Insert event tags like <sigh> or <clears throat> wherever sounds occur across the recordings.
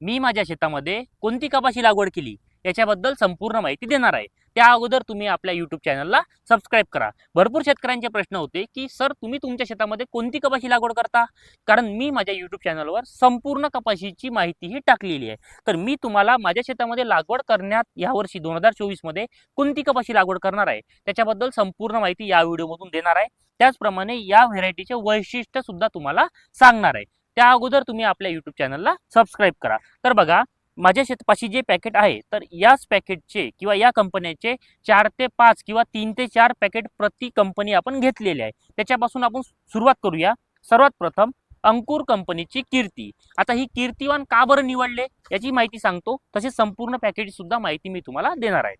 मी माझ्या शेतामध्ये कोणती कपाशी लागवड केली याच्याबद्दल संपूर्ण माहिती देणार आहे. त्या अगोदर तुम्ही आपल्या युट्यूब चॅनलला सबस्क्राईब करा. भरपूर शेतकऱ्यांचे प्रश्न होते की सर तुम्ही तुमच्या शेतामध्ये कोणती कपाशी लागवड करता? कारण मी माझ्या युट्यूब चॅनलवर संपूर्ण कपाशीची माहितीही टाकलेली आहे. तर मी तुम्हाला माझ्या शेतामध्ये लागवड करण्यात यावर्षी दोन हजार चोवीसमध्ये कोणती कपाशी लागवड करणार आहे त्याच्याबद्दल संपूर्ण माहिती या व्हिडिओमधून देणार आहे. त्याचप्रमाणे या व्हेरायटीचे वैशिष्ट्य सुद्धा तुम्हाला सांगणार आहे. त्या अगोदर तुम्ही आपल्या युट्यूब चॅनलला सबस्क्राईब करा. तर बघा माझ्या शेतपाशी जे पॅकेट आहे तर याच पॅकेटचे किंवा या कंपन्याचे चार ते पाच किंवा तीन ते चार पॅकेट प्रति कंपनी आपण घेतलेले आहे. त्याच्यापासून आपण सुरुवात करूया. सर्वात प्रथम अंकुर कंपनीची कीर्ती. आता ही कीर्तिवान का बरं निवडले याची माहिती सांगतो. तसेच संपूर्ण पॅकेटची सुद्धा माहिती मी तुम्हाला देणार आहे.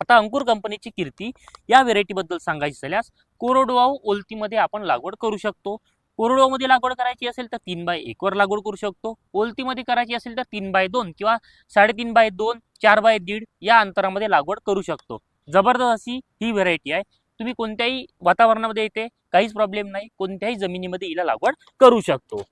आता अंकुर कंपनीची कीर्ती या व्हेरायटीबद्दल सांगायची झाल्यास कोरडवाहू ओलतीमध्ये आपण लागवड करू शकतो. कोरडवामध्ये लागवड करायची असेल तर तीन बाय एकवर लागवड करू शकतो. ओलतीमध्ये करायची असेल तर तीन बाय दोन किंवा साडेतीन बाय दोन चार बाय दीड या अंतरामध्ये लागवड करू शकतो. जबरदस्त अशी ही व्हेरायटी आहे. तुम्ही कोणत्याही वातावरणामध्ये येते काहीच प्रॉब्लेम नाही. कोणत्याही जमिनीमध्ये हिला लागवड करू शकतो.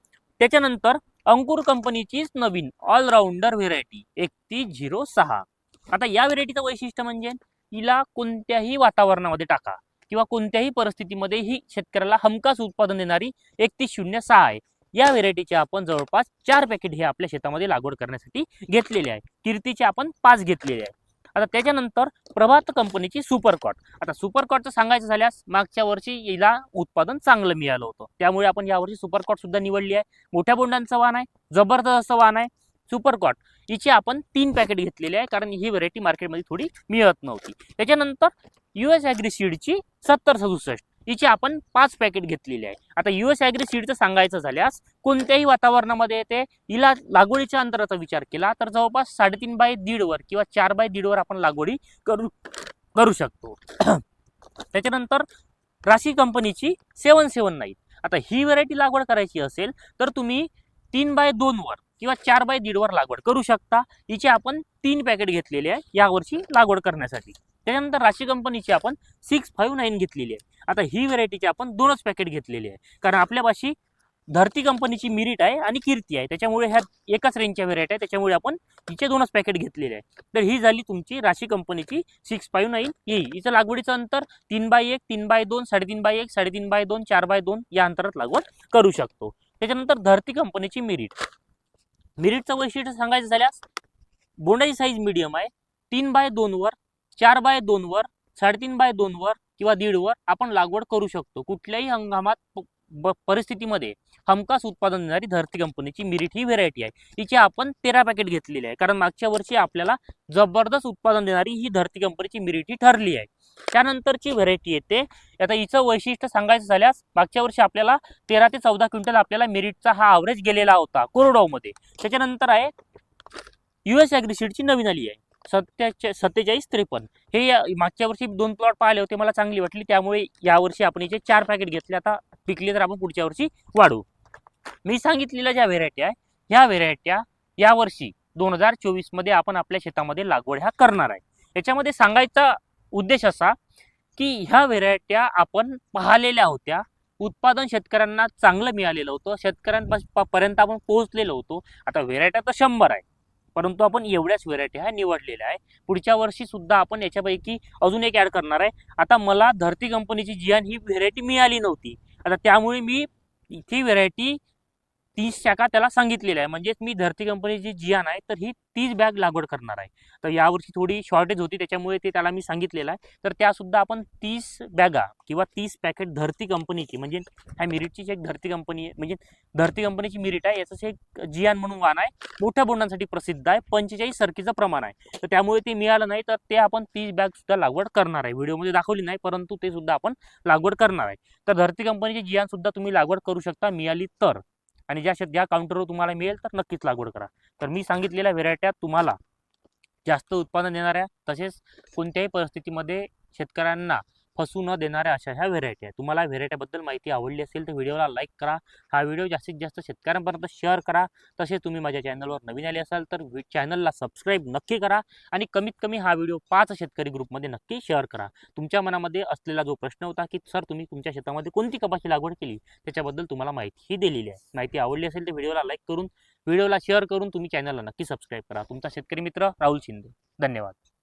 त्याच्यानंतर अंकुर कंपनीचीच नवीन ऑलराऊंडर व्हेरायटी एकतीस झिरो सहा. आता या व्हेरायटीचं वैशिष्ट्य म्हणजे हिला कोणत्याही वातावरणामध्ये टाका. किंवा कोणत्याही परिस्थितीमध्ये ही शेतकऱ्याला हमखास उत्पादन देणारी एकतीस शून्य सहा आहे. या व्हेरायटीचे आपण जवळपास चार पॅकेट हे आपल्या शेतामध्ये लागवड करण्यासाठी घेतलेले आहे. कीर्तीचे आपण पाच घेतलेले आहे. आता त्याच्यानंतर प्रभात कंपनीची सुपरकॉट. आता सुपरकॉटचं सांगायचं झाल्यास मागच्या वर्षी हिला उत्पादन चांगलं मिळालं होतं. त्यामुळे आपण यावर्षी सुपरकॉट सुद्धा निवडली आहे. मोठ्या बोंडांचं वाहन आहे जबरदस्त असं वाहन आहे. सुपरकॉट हिचे आपण तीन पॅकेट घेतलेले आहे कारण ही व्हरायटी मार्केटमध्ये थोडी मिळत नव्हती. त्याच्यानंतर यू एस ॲग्रीसीडची सत्तर सदुसष्ट. हिची आपण पाच पॅकेट घेतलेले आहे. आता यू एस ॲग्रीसीडचं सांगायचं झाल्यास कोणत्याही वातावरणामध्ये येते हिला लागवडीच्या अंतराचा विचार केला तर जवळपास साडेतीन बाय दीडवर किंवा चार बाय दीडवर आपण लागवडी करू करू शकतो. <clears throat> त्याच्यानंतर राशी कंपनीची सेवन सेवन नाईन. आता ही व्हरायटी लागवड करायची असेल तर तुम्ही तीन बाय दोनवर किंवा चार बाय दीडवर लागवड करू शकता. हिचे आपण तीन पॅकेट घेतलेले आहे यावर्षी लागवड करण्यासाठी. त्याच्यानंतर राशी कंपनीची आपण सिक्स फाईव्ह नाईन घेतलेली आहे. आता ही व्हेरायटीची आपण दोनच पॅकेट घेतलेली आहे. कारण आपल्यापाशी धरती कंपनीची मिरिट आहे आणि कीर्ती आहे. त्याच्यामुळे ह्या एकाच रेंजच्या व्हेरायटी आहे. त्याच्यामुळे आपण हिचे दोनच पॅकेट घेतलेले आहे. तर ही झाली तुमची राशी कंपनीची सिक्स फाईव्ह नाईन येई हिचं लागवडीचं अंतर तीन बाय एक तीन बाय दोन साडेतीन बाय एक साडेतीन बाय दोन चार बाय दोन या अंतरात लागवड करू शकतो. त्याच्यानंतर धरती कंपनीची मिरिट मिरिटचं वैशिष्ट्य सांगायचं झाल्यास बोंडाची साईज मिडियम आहे. तीन बाय दोनवर चार बाय दोनवर साडेतीन बाय दोनवर किंवा दीडवर आपण लागवड करू शकतो. कुठल्याही हंगामात परिस्थितीमध्ये हमखास उत्पादन देणारी धरती कंपनीची मिरिट ही व्हेरायटी आहे. हिचे आपण तेरा पॅकेट घेतलेले आहे. कारण मागच्या वर्षी आपल्याला जबरदस्त उत्पादन देणारी ही धरती कंपनीची मिरिट ही ठरली आहे. त्यानंतरची व्हेरायटी येते. आता हिचं वैशिष्ट्य सांगायचं झाल्यास मागच्या वर्षी आपल्याला तेरा ते चौदा क्विंटल आपल्याला मिरीटचा हा ॲव्हरेज गेलेला होता कोरडवाऊमध्ये त्याच्यानंतर आहे यू एस ॲग्रिसीडची नवीन आली आहे. सत्याच्या सत्तेचाळीस त्रेपन्न. हे या- मागच्या वर्षी दोन प्लॉट पाहिले होते मला चांगली वाटली. त्यामुळे यावर्षी आपण याचे चार पॅकेट घेतले. आता पिकले तर आपण पुढच्या वर्षी वाढवू. मी सांगितलेल्या ज्या व्हेरायटी आहे ह्या व्हेरायट्या यावर्षी दोन हजार चोवीसमध्ये आपण आपल्या शेतामध्ये लागवड ह्या करणार आहे. याच्यामध्ये सांगायचा उद्देश असा की ह्या व्हेरायट्या आपण पाहिलेल्या होत्या. उत्पादन शेतकऱ्यांना चांगलं मिळालेलं होतं. शेतकऱ्यांपर्यंत आपण पोहोचलेलो होतो. आता व्हेरायट्या तर शंभर आहे. परंतु आपण एवढ्याच व्हेरायटी ह्या निवडलेल्या आहे. पुढच्या वर्षी सुद्धा आपण याच्यापैकी अजून एक ॲड करणार आहे. आता मला धरती कंपनीची जियान ही व्हेरायटी मिळाली नव्हती. आता त्यामुळे मी ती व्हेरायटी तीस शाखा त्याला सांगितलेल्या आहे. म्हणजेच मी धरती कंपनीची जियान आहे तर ही तीस बॅग लागवड करणार आहे. तर यावर्षी थोडी शॉर्टेज होती त्याच्यामुळे ते त्याला मी सांगितलेलं आहे. तर त्यासुद्धा आपण तीस बॅगा किंवा तीस पॅकेट धरती कंपनीची म्हणजे ह्या मिरिटची जी एक धरती कंपनी आहे म्हणजे धरती कंपनीची मिरिट आहे याचं एक जियान म्हणून वाण आहे मोठ्या बोंडांसाठी प्रसिद्ध आहे पंचेचाळीस सरकीचं प्रमाण आहे. तर त्यामुळे ते मिळालं नाही तर ते आपण तीस बॅगसुद्धा लागवड करणार आहे. व्हिडिओमध्ये दाखवली नाही परंतु ते सुद्धा आपण लागवड करणार आहे. तर धरती कंपनीची जियानसुद्धा तुम्ही लागवड करू शकता मिळाली तर. आणि ज्या शेत ज्या काउंटरवर तुम्हाला मिळेल तर नक्कीच लागवड करा. तर मी सांगितलेल्या व्हेरायट्या तुम्हाला जास्त उत्पादन देणाऱ्या तसेच कोणत्याही परिस्थितीमध्ये शेतकऱ्यांना फसू न देणाऱ्या अशा ह्या व्हेरायटी आहेत. तुम्हाला व्हेरायटीबद्दल माहिती आवडली असेल तर व्हिडिओला लाईक करा. हा व्हिडिओ जास्तीत जास्त शेतकऱ्यांपर्यंत शेअर करा. तसेच तुम्ही माझ्या चॅनलवर नवीन आले असाल तर चॅनलला सबस्क्राईब नक्की करा आणि कमीत कमी हा व्हिडिओ पाच शेतकरी ग्रुपमध्ये नक्की शेअर करा. तुमच्या मनामध्ये असलेला जो प्रश्न होता की सर तुम्ही तुमच्या शेतामध्ये कोणती कपाशी लागवड केली? त्याच्याबद्दल तुम्हाला माहिती दिलेली आहे. माहिती आवडली असेल तर व्हिडिओला लाईक करून व्हिडिओला शेअर करून तुम्ही चॅनलला नक्की सबस्क्राईब करा. तुमचा शेतकरी मित्र राहुल शिंदे. धन्यवाद.